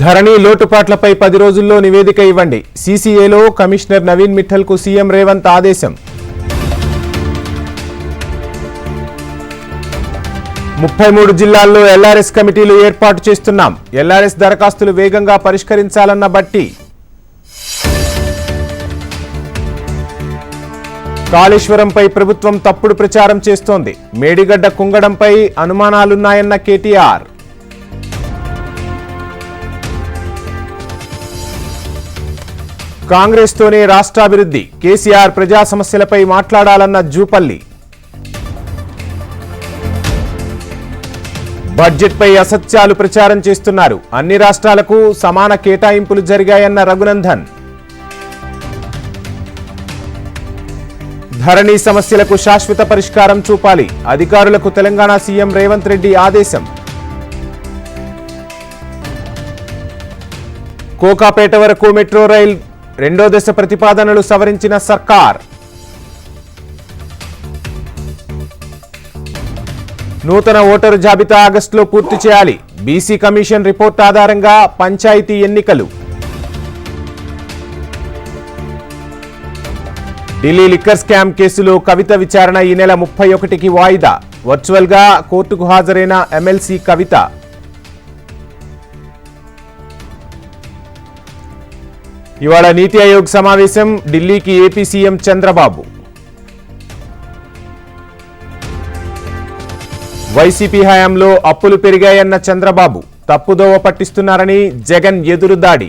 ధరణి లోటుపాట్లపై పది రోజుల్లో నివేదిక ఇవ్వండి. సీసీఏలో కమిషనర్ నవీన్ మిఠల్కు సీఎం రేవంత్ ఆదేశం. ముప్పై మూడు జిల్లాల్లో ఎల్ఆర్ఎస్ కమిటీలు ఏర్పాటు చేస్తున్నాం. ఎల్ఆర్ఎస్ దరఖాస్తులు వేగంగా పరిష్కరించాలన్న బట్టి. కాళేశ్వరంపై ప్రభుత్వం తప్పుడు ప్రచారం చేస్తోంది. మేడిగడ్డ కుంగడంపై అనుమానాలున్నాయన్న కేటీఆర్. కాంగ్రెస్తోనే రాష్ట్రాభివృద్ధి. కేసీఆర్ ప్రజా సమస్యలపై మాట్లాడాలన్న జూపల్లి. బడ్జెట్పై అసత్యాలు ప్రచారం చేస్తున్నారు. అన్ని రాష్ట్రాలకు సమాన కేటాయింపులు జరిగాయన్న రఘునందన్. ధరణి సమస్యలకు శాశ్వత పరిష్కారం చూపాలి. అధికారులకు తెలంగాణ సీఎం రేవంత్ రెడ్డి ఆదేశం. కోకాపేట వరకు మెట్రో రైల్ రెండో దశ ప్రతిపాదనలు సవరించిన సర్కార్. నూతన ఓటరు జాబితా ఆగస్టులో పూర్తి చేయాలి. బీసీ కమిషన్ రిపోర్ట్ ఆధారంగా పంచాయతీ ఎన్నికలు. ఢిల్లీ లిక్కర్ స్కామ్ కేసులో కవిత విచారణ ఈ నెల ముప్పై ఒకటికి వాయిదా. వర్చువల్గా కోర్టుకు హాజరైన ఎమ్మెల్సీ కవిత. ఇవాళ నీతి ఆయోగ్ సమావేశం ఢిల్లీకి ఏపీ సీఎం చంద్రబాబు. వైసీపీ హయాంలో అప్పులు పెరిగాయన్న చంద్రబాబు. తప్పుదోవ పట్టిస్తున్నారని జగన్ ఎదురుదాడి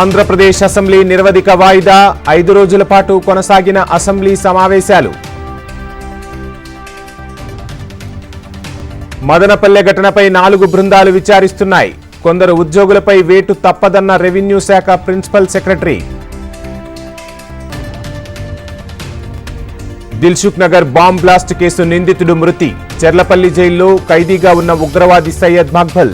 ఆంధ్రప్రదేశ్ అసెంబ్లీ నిరవధిక వాయిదా ఐదు రోజుల పాటు కొనసాగిన అసెంబ్లీ సమావేశాలు. మదనపల్లె ఘటనపై నాలుగు బృందాలు విచారిస్తున్నాయి. కొందరు ఉద్యోగులపై వేటు తప్పదన్న రెవెన్యూ శాఖ principal secretary. Dilsukh Nagar bomb blast case నిందితుడు మృతి. చెర్లపల్లి జైల్లో ఖైదీగా ఉన్న ఉగ్రవాది సయ్యద్ మక్బల్.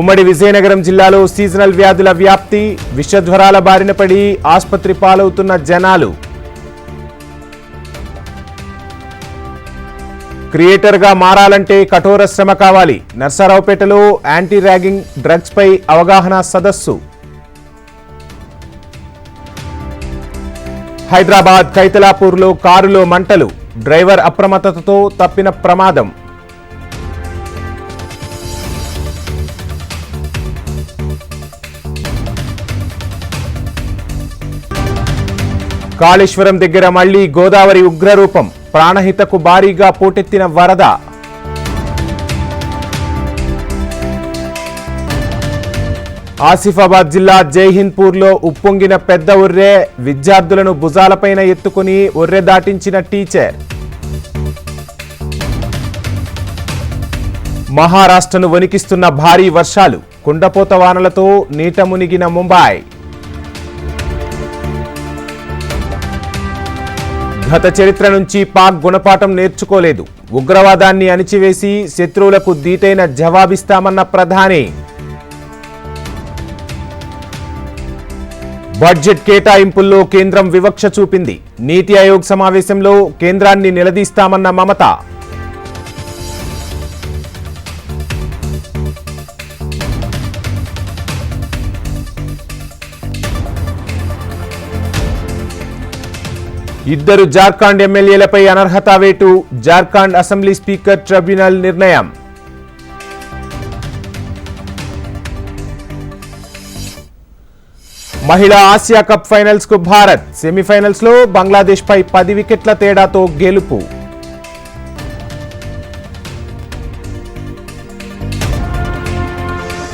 ఉమ్మడి విజయనగరం జిల్లాలో సీజనల్ వ్యాధుల వ్యాప్తి విషజ్వరాల బారిన పడి ఆసుపత్రి పాలవుతున్న జనాలు. క్రియేటర్గా మారాలంటే కఠోర శ్రమ కావాలి. నర్సారావుపేటలో యాంటీ ర్యాగింగ్ డ్రగ్స్పై అవగాహన సదస్సు. హైదరాబాద్ కైతలాపూర్లో కారులో మంటలు. డ్రైవర్ అప్రమత్తతతో తప్పిన ప్రమాదం. కాళేశ్వరం దగ్గర మళ్ళీ గోదావరి ఉగ్రరూపం. ప్రాణహితకు భారీగా పోటెత్తిన వరద ఆసిఫాబాద్ జిల్లా జైహింద్పూర్లో ఉప్పొంగిన పెద్ద ఒర్రె విద్యార్థులను భుజాలపైన ఎత్తుకుని ఒర్రె దాటించిన టీచర్ మహారాష్ట్రను వణికిస్తున్న భారీ వర్షాలు కుండపోత వానలతో నీట మునిగిన ముంబై గత చరిత్ర నుంచి పాక్ గుణపాఠం నేర్చుకోలేదు. ఉగ్రవాదాన్ని అణిచివేసి శత్రువులకు దీటైన జవాబిస్తామన్న ప్రధాని. బడ్జెట్ కేటాయింపుల్లో కేంద్రం వివక్ష చూపింది. నీతి ఆయోగ్ సమావేశంలో కేంద్రాన్ని నిలదీస్తామన్న మమత. ఇద్దరు జార్ఖండ్ ఎమ్మెల్యేలపై అనర్హత వేటు జార్ఖండ్ అసెంబ్లీ స్పీకర్ ట్రిబ్యునల్ నిర్ణయం. మహిళా ఆసియా కప్ ఫైనల్స్కు భారత్ సెమీఫైనల్స్లో బంగ్లాదేశ్ పై పది వికెట్ల తేడాతో గెలుపు.